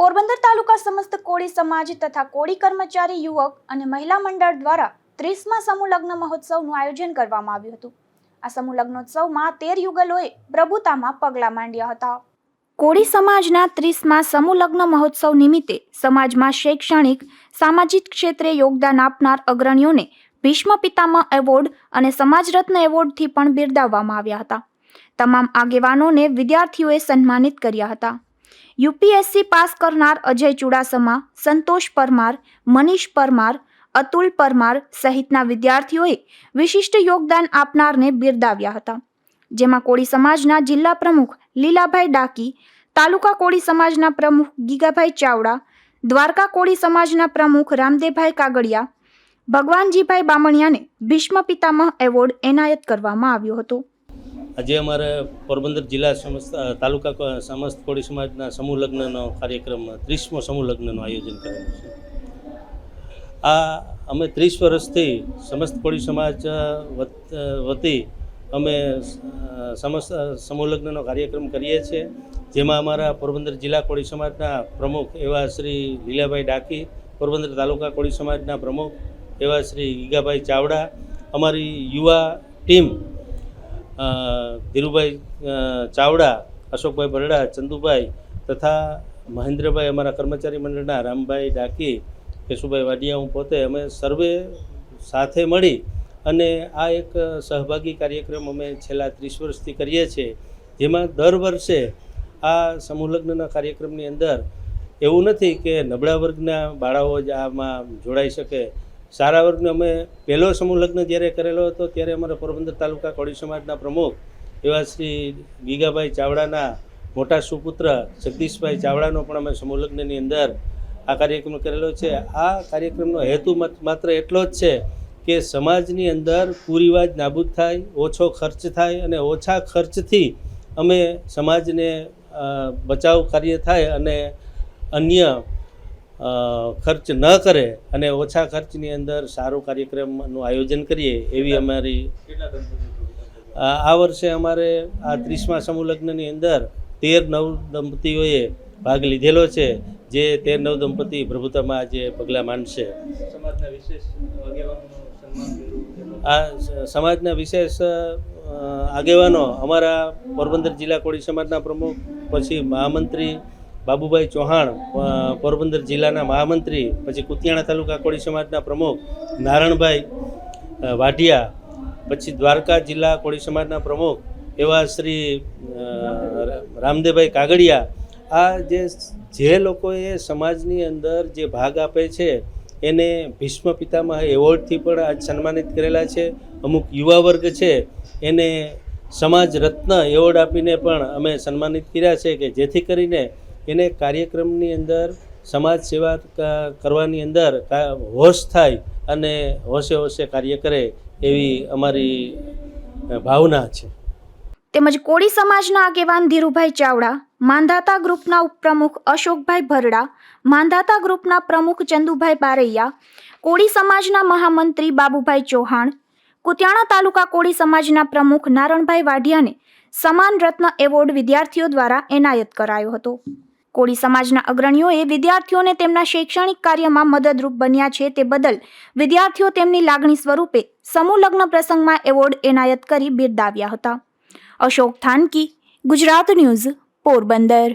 પોરબંદર તાલુકા સમસ્ત કોળી સમાજ તથા કોળી કર્મચારી યુવક અને મહિલા મંડળ દ્વારા ત્રીસમા સમૂહ લગ્ન મહોત્સવનું આયોજન કરવામાં આવ્યું હતું. આ સમૂહ લગ્નોત્સવમાં તેર યુગલોએ પ્રભુતામાં પગલાં માંડ્યા હતા. કોળી સમાજના ત્રીસમા સમૂહ લગ્ન મહોત્સવ નિમિત્તે સમાજમાં શૈક્ષણિક, સામાજિક ક્ષેત્રે યોગદાન આપનાર અગ્રણીઓને ભીષ્મ પિતામહ એવોર્ડ અને સમાજ રત્ન એવોર્ડથી પણ બિરદાવવામાં આવ્યા હતા. તમામ આગેવાનોને વિદ્યાર્થીઓએ સન્માનિત કર્યા હતા. યુપીએસસી પાસ કરનાર અજય ચુડાસમા, સંતોષ પરમાર, મનીષ પરમાર, અતુલ પરમાર સહિતના વિદ્યાર્થીઓએ વિશિષ્ટ યોગદાન આપનારને બિરદાવ્યા હતા. જેમાં કોળી સમાજના જિલ્લા પ્રમુખ લીલાભાઈ ડાકી, તાલુકા કોળી સમાજના પ્રમુખ ગીગાભાઈ ચાવડા, દ્વારકા કોળી સમાજના પ્રમુખ રામદેવભાઈ કાગડિયા, ભગવાનજીભાઈ બામણિયાને ભીષ્મ પિતામહ એવોર્ડ એનાયત કરવામાં આવ્યો હતો. આજે અમારે પોરબંદર જિલ્લા સમસ્ત તાલુકા સમસ્ત કોળી સમાજના સમૂહ લગ્નનો કાર્યક્રમ, ત્રીસમો સમૂહ લગ્નનું આયોજન કરેલું છે. આ અમે ત્રીસ વર્ષથી સમસ્ત કોળી સમાજ વતી અમે સમસ્ત સમૂહ લગ્નનો કાર્યક્રમ કરીએ છીએ, જેમાં અમારા પોરબંદર જિલ્લા કોળી સમાજના પ્રમુખ એવા શ્રી લીલાભાઈ ડાકી, પોરબંદર તાલુકા કોળી સમાજના પ્રમુખ એવા શ્રી ગીગાભાઈ ચાવડા, અમારી યુવા ટીમ ધીરુભાઈ ચાવડા, અશોકભાઈ બરડા ચંદુભાઈ તથા મહેન્દ્રભાઈ અમારા કર્મચારી મંડળના રામભાઈ ડાકી, કેશુભાઈ વાડિયા હું પોતે, અમે સર્વે સાથે મળી અને આ એક સહભાગી કાર્યક્રમ અમે છેલ્લા ત્રીસ વર્ષથી કરીએ છીએ, જેમાં દર વર્ષે આ સમૂહલગ્નના કાર્યક્રમની અંદર એવું નથી કે નબળા વર્ગના બાળાઓ જ આમાં જોડાઈ શકે સારા વર્ગનો અમે પહેલો સમૂહ લગ્ન જ્યારે કરેલો હતો, ત્યારે અમારા પોરબંદર તાલુકા કોળી સમાજના પ્રમુખ એવા શ્રી ગીગાભાઈ ચાવડાના મોટા સુપુત્ર જગદીશભાઈ ચાવડાનો પણ અમે સમૂહ લગ્નની અંદર આ કાર્યક્રમ કરેલો છે. આ કાર્યક્રમનો હેતુ માત્ર એટલો જ છે કે સમાજની અંદર કુરિવાજ નાબૂદ થાય, ઓછો ખર્ચ થાય અને ઓછા ખર્ચથી અમે સમાજને બચાવ કાર્ય થાય અને અન્ય ખર્ચ ન કરે અને ઓછા ખર્ચની અંદર સારો કાર્યક્રમનું આયોજન કરીએ એવી અમારી આ વર્ષે અમારે આ ત્રીસમા સમૂહલગ્નની અંદર તેર નવ દંપતીઓએ ભાગ લીધેલો છે જે તેર નવ દંપતી પ્રભુતામાં આજે પગલાં માંડશે. આ સમાજના વિશેષ આગેવાનો અમારા પોરબંદર જિલ્લા કોળી સમાજના પ્રમુખ પછી મહામંત્રી બાબુભાઈ ચૌહાણ પોરબંદર જિલ્લાના મહામંત્રી, પછી કુતિયાણા તાલુકા કોળી સમાજના પ્રમુખ, નારણભાઈ વાઢિયા, પછી દ્વારકા જિલ્લા કોળી સમાજના પ્રમુખ, એવા શ્રી રામદેવભાઈ કાગડિયા, આ જે જે લોકોએ સમાજની અંદર જે ભાગ આપે છે, એને ભીષ્મ પિતામહ એવોર્ડથી પણ આજ સન્માનિત કરેલા છે. અમુક યુવા વર્ગ છે, એને સમાજ રત્ન એવોર્ડ આપીને પણ અમે સન્માનિત કર્યા છે કે જેથી કરીને એને કાર્યક્રમની અંદર સમાજ સેવા કરવાની અંદર હોશ થાય અને હોશે હોશે કાર્ય કરે એવી અમારી ભાવના છે. તેમજ કોળી સમાજના આગેવાન ધીરુભાઈ ચાવડા, માંધાતા ગ્રુપના ઉપપ્રમુખ અશોકભાઈ ભરડા, માંધાતા ગ્રુપના પ્રમુખ ચંદુભાઈ બારૈયા, કોળી સમાજના મહામંત્રી બાબુભાઈ ચૌહાણ, કુતિયાણા તાલુકા કોળી સમાજના પ્રમુખ નારણભાઈ વાઢિયાને સમાન રત્ન એવોર્ડ વિદ્યાર્થીઓ દ્વારા એનાયત કરાયો હતો. કોળી સમાજના અગ્રણીઓએ વિદ્યાર્થીઓને તેમના શૈક્ષણિક કાર્યમાં મદદરૂપ બન્યા છે તે બદલ વિદ્યાર્થીઓ તેમની લાગણી સ્વરૂપે સમૂહ લગ્ન પ્રસંગમાં એવોર્ડ એનાયત કરી બિરદાવ્યા હતા. અશોક થાનકી, ગુજરાત ન્યૂઝ, પોરબંદર.